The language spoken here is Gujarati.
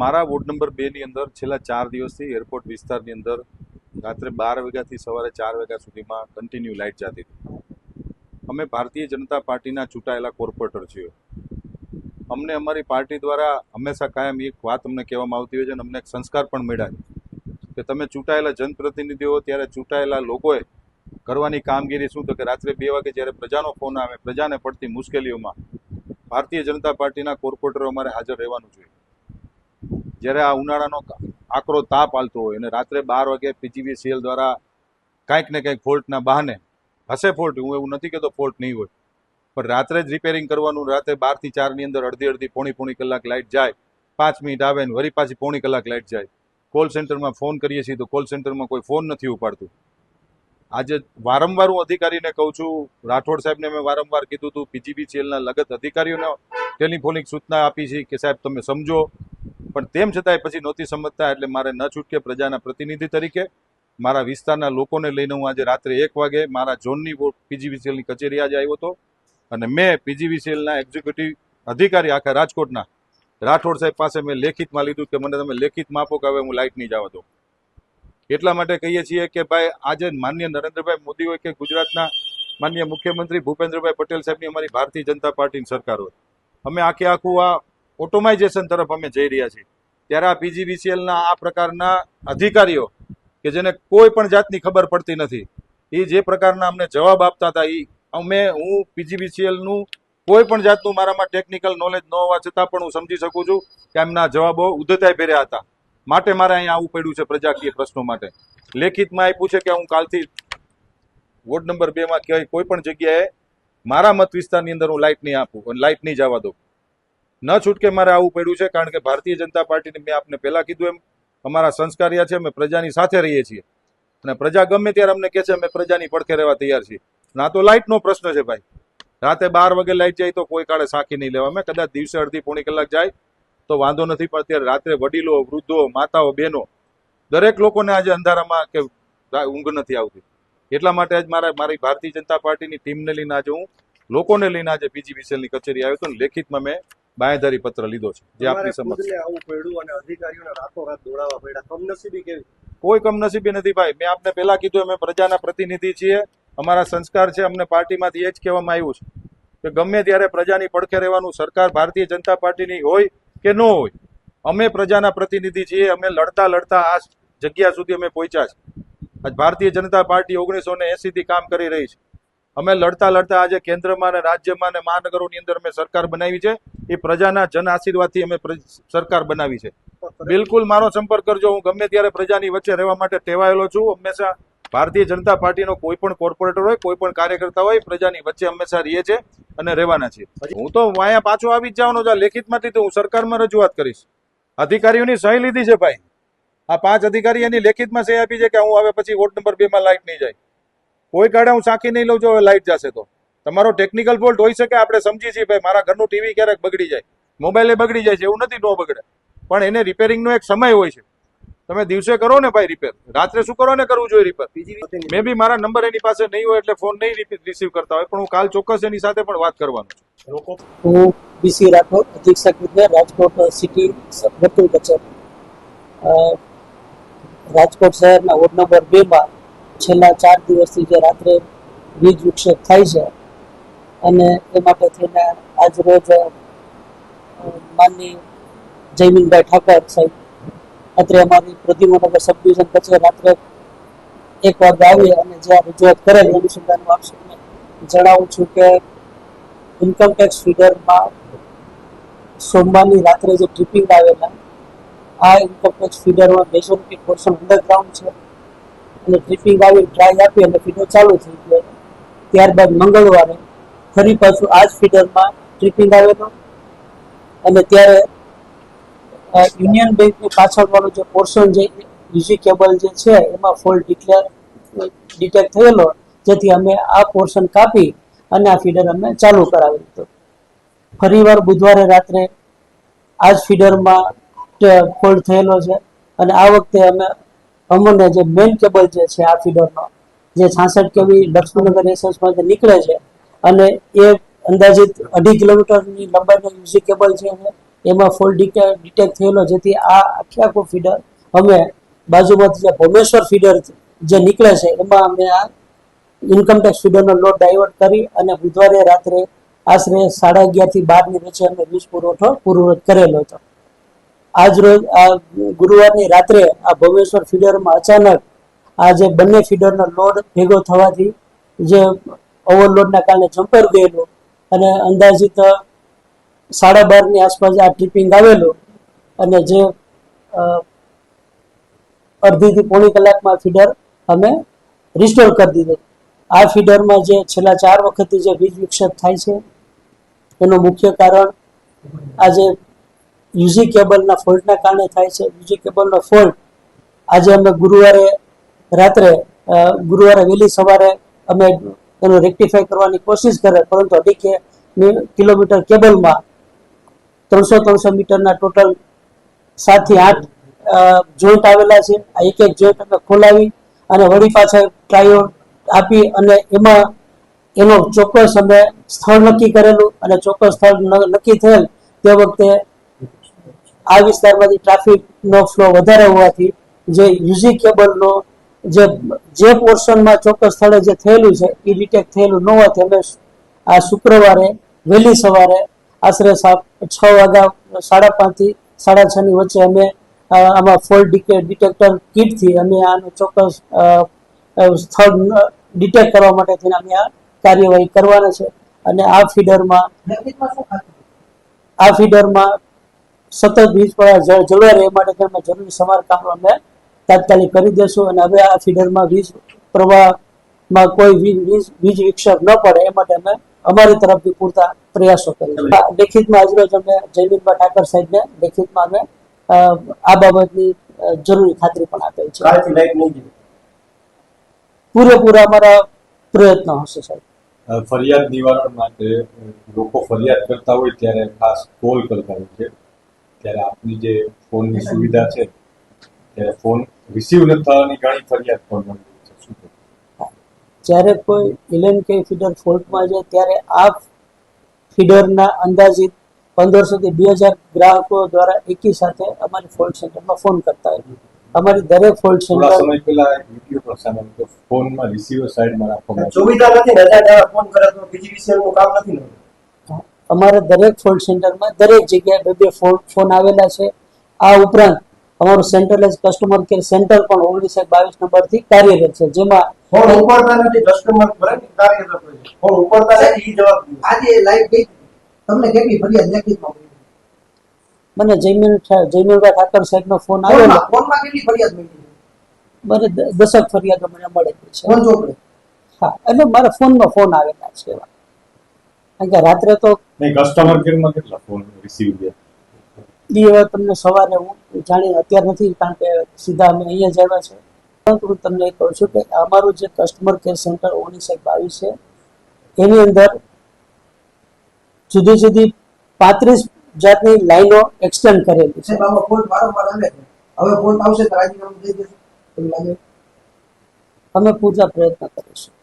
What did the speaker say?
મારા વોર્ડ નંબર બેની અંદર છેલ્લા ચાર દિવસથી એરપોર્ટ વિસ્તારની અંદર રાત્રે બાર વાગ્યાથી સવારે ચાર વાગ્યા સુધીમાં કન્ટિન્યુ લાઇટ જતી હતી. અમે ભારતીય જનતા પાર્ટીના ચૂંટાયેલા કોર્પોરેટર છીએ. અમને અમારી પાર્ટી દ્વારા હંમેશા કાયમ એક વાત અમને કહેવામાં આવતી હોય છે અને અમને એક સંસ્કાર પણ મળ્યા કે તમે ચૂંટાયેલા જનપ્રતિનિધિઓ ત્યારે ચૂંટાયેલા લોકોએ કરવાની કામગીરી શું તો કે રાત્રે બે વાગે જ્યારે પ્રજાનો ફોન આવે, પ્રજાને પડતી મુશ્કેલીઓમાં ભારતીય જનતા પાર્ટીના કોર્પોરેટરો અમારે હાજર રહેવાનું જોઈએ. જ્યારે આ ઉનાળાનો આકરો તાપ હાલતો હોય અને રાત્રે બાર વાગે પીજીવીસીએલ દ્વારા કાંઈક ને કંઈક ફોલ્ટના બહાને હશે ફોલ્ટ, હું એવું નથી કહેતો ફોલ્ટ નહીં હોય. પણ રાત્રે જ રિપેરિંગ કરવાનું, રાત્રે બારથી ચારની અંદર અડધી અડધી પોણી પોણી કલાક લાઇટ જાય, પાંચ મિનિટ આવે ને વળી પાછી પોણી કલાક લાઇટ જાય. કોલ સેન્ટરમાં ફોન કરીએ છીએ તો કોલ સેન્ટરમાં કોઈ ફોન નથી ઉપાડતું. આજે વારંવાર હું અધિકારીને કહું છું, રાઠોડ સાહેબને મેં વારંવાર કીધું હતું પીજીબીસીએલના લગત અધિકારીઓને ટેલિફોનિક સૂચના આપી છે કે સાહેબ તમે સમજો પણ તેમ છતાંય પછી નહોતી સમજતા એટલે મારે ન છૂટકે પ્રજાના પ્રતિનિધિ તરીકે મારા વિસ્તારના લોકોને લઈને હું આજે રાત્રે એક વાગે મારા ઝોનની પીજીવીસીએલની કચેરી આજે આવ્યો હતો. અને મેં પીજીવીસીએલના એક્ઝિક્યુટિવ અધિકારી આખા રાજકોટના રાઠોડ સાહેબ પાસે મેં લેખિતમાં લીધું કે મને તમે લેખિતમાં આપો કે હવે હું લાઇટ નહીં જવા દઉં. એટલા માટે કહીએ છીએ કે ભાઈ, આજે માન્ય નરેન્દ્રભાઈ મોદી હોય કે ગુજરાતના માન્ય મુખ્યમંત્રી ભૂપેન્દ્રભાઈ પટેલ સાહેબની અમારી ભારતીય જનતા પાર્ટીની સરકાર હોય. અમે આખે આખું આ ઓટોમાઇઝેશન તરફ અમે જઈ રહ્યા છીએ. ત્યારે આ પીજીવીસીએલના આ પ્રકારના અધિકારીઓ કે જેને કોઈ પણ જાતની ખબર પડતી નથી, એ જે પ્રકારના અમને જવાબ આપતા હતા એ અમે, હું પીજીવીસીએલનું કોઈ પણ જાતનું મારામાં ટેકનિકલ નોલેજ ન હોવા છતાં પણ હું સમજી શકું છું કે એમના જવાબો ઉદ્ધતાઈ ભર્યા હતા. માટે મારે અહીંયા આવવું પડ્યું છે પ્રજાકીય પ્રશ્નો માટે. લેખિતમાં આપ્યું છે કે હું કાલથી વોર્ડ નંબર બેમાં કોઈ પણ જગ્યાએ મારા મત વિસ્તારની અંદર હું લાઇટ નહીં આપું અને લાઇટ નહીં જવા દઉં. ન છૂટકે મારે આવવું પડ્યું છે, કારણ કે ભારતીય જનતા પાર્ટીને મેં આપને પહેલા કીધું એમ, અમારા સંસ્કારિયા છે, અમે પ્રજાની સાથે રહીએ છીએ. અને પ્રજા ગમે ત્યારે અમને કહે છે, અમે પ્રજાની પડખે રહેવા તૈયાર છીએ. ના તો લાઇટનો પ્રશ્ન છે ભાઈ. રાતે બાર વાગે લાઇટ જાય તો કોઈ કાળે સાખી નહીં લેવા. અમે કદાચ દિવસે અડધી પોણી કલાક જાય તો વાંધો નથી, પણ અત્યારે રાત્રે વડીલો, વૃદ્ધો, માતાઓ, બહેનો દરેક લોકોને આજે અંધારામાં કે ઊંઘ નથી આવતી. એટલા માટે આજ મારા, મારી ભારતીય જનતા પાર્ટીની ટીમને લઈને આજે હું લોકોને લઈને આજે પીજીવીસીએલની કચેરી આવ્યો હતો લેખિતમાં મેં બાંયધારી પત્ર લીધો છે જે આપની સમક્ષ આવું પડ્યું અને અધિકારીઓને રાતોરાત દોડાવવા પડ્યા. કમનસીબી કેવી? કોઈ કમનસીબી નથી ભાઈ. મેં આપને પહેલા કીધું અમે પ્રજાના પ્રતિનિધિ છીએ. અમારા સંસ્કાર છે અમને પાર્ટીમાંથી એ જ કહેવામાં આવ્યું છે કે ગમે ત્યારે પ્રજાની પડખે રહેવાનું સરકાર ભારતીય જનતા પાર્ટીની હોય કે ન હોય અમે પ્રજાના પ્રતિનિધિ છીએ અમે લડતા લડતા આ જગ્યા સુધી અમે પહોંચ્યા છે આજ ભારતીય જનતા પાર્ટી ઓગણીસો ને એસી થી કામ કરી રહી છે. અમે લડતા લડતા આજે કેન્દ્રમાં અને રાજ્યમાં અને મહાનગરોની અંદર અમે સરકાર બનાવી છે. એ પ્રજાના જન આશીર્વાદથી અમે સરકાર બનાવી છે. બિલકુલ મારો સંપર્ક કરજો. હું ગમે ત્યારે પ્રજાની વચ્ચે રહેવા માટે ટેવાયેલો છું. હંમેશા ભારતીય જનતા પાર્ટીનો કોઈ પણ કોર્પોરેટર હોય, કોઈ પણ કાર્યકર્તા હોય, પ્રજાની વચ્ચે હંમેશા રહીએ છે અને રહેવાના છે હું તો અહીંયા પાછો આવી જ જવાનો છું. લેખિતમાંથી તો હું સરકારમાં રજૂઆત કરીશ. અધિકારીઓની સહી લીધી છે ભાઈ. આ પાંચ અધિકારી એની લેખિતમાં સહી આપી છે કે હું હવે પછી વોર્ડ નંબર બે માં લાઇટ નહીં જાય. કોઈ કાળે હું સાંખી નહીં લઉં જો હવે લાઇટ જશે તો. તમારો ટેકનિકલ ફોલ્ટ હોઈ શકે આપણે સમજીએ છીએ ભાઈ મારા ઘરનું ટીવી ક્યારેક બગડી જાય. મોબાઈલે બગડી જાય છે એવું નથી ન બગડે. પણ એને રિપેરિંગનો એક સમય હોય છે. તમે દિવસે કરો ને ભાઈ રિપેર રાત્રે શું કરો ને કરવું જોઈએ રિપેર મેં બી મારા નંબર એની પાસે નહીં હોય એટલે ફોન નહીં રિસીવ કરતા હોય પણ હું કાલ ચોક્કસ એની સાથે પણ વાત કરવાનો હું બીસી રાઠોડ અધિક્ષક વિદ્યા રાજકોટ સિટી વર્તુળ કચેરી. રાજકોટ શહેરના વોર્ડ નંબર બે માં છેલ્લા ચાર દિવસથી જે રાત્રે વીજ વિક્ષેપ થાય છે અને એ માટે થઈને આજ રોજ માનની જયમીનભાઈ ઠાકોર સાહેબ, અત્રે અમારી પ્રતિમાનગર સબ કચેરી રાત્રે એક વાગે આવી અને જે આ રજૂઆત કરેલ અનુસંધાન હું જણાવું છું કે ઇન્કમ ટેક્સ ફીડરમાં સોમવારની રાત્રે જે ટ્રિપિંગ આવેલા, આ ઇન્કમ ટેક્સ ફિગરમાં બેસો રૂપિયા પોર્શન અંડરગ્રાઉન્ડ છે. અને ટ્રિપિંગ આવી ટ્રાય આપી અને ફીડર ચાલુ થઈ ગયો ત્યારબાદ મંગળવારે ફરી પાછું આ જ ફીડરમાં ટ્રિપિંગ આવેલો અને ત્યારે યુનિયન બેંકની પાછળવાળો જે પોર્શન જે બીજી કેબલ જે છે, એમાં ફોલ્ટ ડિક્લેર ડિટેક્ટ થયેલો, જેથી અમે આ પોર્શન કાપી અને આ ફીડર અમે ચાલુ કરાવી દીધો. ફરીવાર બુધવારે રાત્રે આ જ ફીડરમાં ફોલ્ટ થયેલો છે. અને આ વખતે અમે અમને જે મેઇન કેબલ જે છે આ ફીડરનો જે છાસઠ કેવી લક્ષ્મીનગર જે નીકળે છે અને એ અંદાજિત અઢી કિલોમીટરની લંબાઈનો યુજી કેબલ છે એમાં ફોલ ડિટેક્ટ થયેલો, જેથી આ આખે આખું ફીડર અમે બાજુમાંથી જે ભોમેશ્વર ફીડર જે નીકળે છે, એમાં અમે આ ઇન્કમટેક્સ ફીડરનો લોડ ડાયવર્ટ કરી અને બુધવારે રાત્રે આશરે સાડા અગિયારથી બારની વચ્ચે અમે વીજ પુરવઠો પૂર્વવત કરેલો હતો. આજ રોજ, આ ગુરુવારની રાત્રે આ ભવેશ્વર ફીડરમાં અચાનક આ જે બંને ફીડરનો લોડ ભેગો થવાથી જે ઓવરલોડના કારણે જમ્પર ગયેલું અને અંદાજિત સાડા બારની આસપાસ આ ટ્રિપિંગ આવેલું અને જે અડધીથી પોણી કલાકમાં ફીડર અમે રિસ્ટોર કરી દીધું. આ ફીડરમાં જે છેલ્લા ચાર વખતથી જે વીજ વિક્ષેપ થાય છે, એનું મુખ્ય કારણ આ યુજી કેબલના ફોલ્ટના કારણે થાય છે. યુઝી કેબલનો ફોલ્ટ આજે અમે ગુરુવારે રાત્રે ગુરુવારે વહેલી સવારે અમે એનું રેક્ટિફાય કરવાની કોશિશ કરે, પરંતુ અઢી કે કિલોમીટર કેબલમાં ત્રણસો ત્રણસો મીટરના ટોટલ સાતથી આઠ જોઈન્ટ આવેલા છે. આ એક એક જોઈન્ટ અમે ખોલાવી અને વળી પાછા ટ્રાયો આપી અને એમાં એનો ચોક્કસ અમે સ્થળ નક્કી કરેલું અને ચોક્કસ સ્થળ નક્કી થયેલ તે વખતે આ વિસ્તારમાંથી ટ્રાફિકનો ફ્લો વધારે હોવાથી જે યુઝી કેબલનો જે જે પોર્શનમાં ચોક્કસ સ્થળે જે થયેલું છે એ ડિટેક્ટ થયેલું ન હોવાથી અમે આ શુક્રવારે વહેલી સવારે આશરે છ વાગ્યા સાડા પાંચથી સાડા છની વચ્ચે અમે આમાં ફોલ્ટ ડિટેક્ટર કીટથી અમે આનું ચોક્કસ સ્થળ ડિટેક્ટ કરવા માટે થઈને અમે આ કાર્યવાહી કરવાના છે. અને આ ફીડરમાં આ ફીડરમાં સતત વીજ પ્રવાહ જ- રહે એ માટે તેમાં જરૂરી સમારકામ અમે તાત્કાલિક કરી દેશું અને હવે આ ફીડરમાં વીજ પ્રવાહમાં કોઈ વીજ વીજ- વિક્ષેપ ન પડે એ માટે અમે અમારી તરફથી પૂરતા પ્રયાસો કરીશું લેખિતમાં આજરોજ અમે જયવીરભાઈ ઠાકર સાહેબને લેખિતમાં અમે આ બાબતની જરૂરી ખાતરી પણ આપેલ છે. પૂરેપૂરા અમારા પ્રયત્નો હશે સાહેબ. ફરિયાદ નિવારણ માટે લોકો ફરિયાદ કરતા હોય ત્યારે ખાસ કોલ કરતા હોય છે. ત્યારે આપની જે ફોનની સુવિધા છે ત્યારે ફોન રિસીવ ન થવાની ઘણી ફરિયાદ પણ મળી છે. શું જ્યારે કોઈ ઇલેન કે ફીડર ફોલ્ટમાં જાય ત્યારે આ ફીડરના અંદાજિત પંદરસો થી બે હજાર ગ્રાહકો દ્વારા એકી સાથે અમારી ફોલ્ટ સેન્ટરમાં ફોન કરતા હોય. અમારી દરેક ફોલ્ટ સેન્ટર સમય પહેલા વિડિયો પણ સામે ફોનમાં રિસીવર સાઈડમાં રાખવામાં સુવિધા નથી રજા ફોન કરે તો બીજી નું કામ નથી ને? અમારા દરેક ફોલ્ડ સેન્ટરમાં દરેક જગ્યાએ બે બે ફોન આવેલા છે. આ ઉપરાંત અમારું સેન્ટ્રલાઇઝ કસ્ટમર કેર સેન્ટર પણ ઓગણીસો બાવીસ નંબરથી કાર્યરત છે જેમાં ફોન ઉપાડતા નથી કસ્ટમર ભલે કાર્યરત હોય છે. ફોન ઉપાડતા નથી જવાબ આજે લાઈવ ગઈ. તમને કેટલી ફરિયાદ લેખિતમાં મળી? મને જયમીન જયમીનભાઈ ઠાકર સાહેબનો ફોન આવ્યો ફોનમાં કેટલી ફરિયાદ મળી મને દશક ફરિયાદો મને મળેલી છે. હા એટલે મારા ફોનમાં ફોન આવેલા છે એવા. કારણ કે રાત્રે તો કસ્ટમર કેરમાં કેટલા ફોન રિસીવ થયા? એ તમને સવારે હું જાણી અત્યાર નથી કારણ કે સીધા અમે અહીંયા જ આવ્યા છે પરંતુ હું તમને એ કહું છું કે અમારું જે કસ્ટમર કેર સેન્ટર ઓગણીસો બાવીસ છે એની અંદર જુદી જુદી પાંત્રીસ જાતની લાઈનો એક્સટેન્ડ કરેલી છે. હવે ફોન આવશે તો રાજીનામું દઈ દેશે. અમે પૂરતા પ્રયત્ન કરીશું.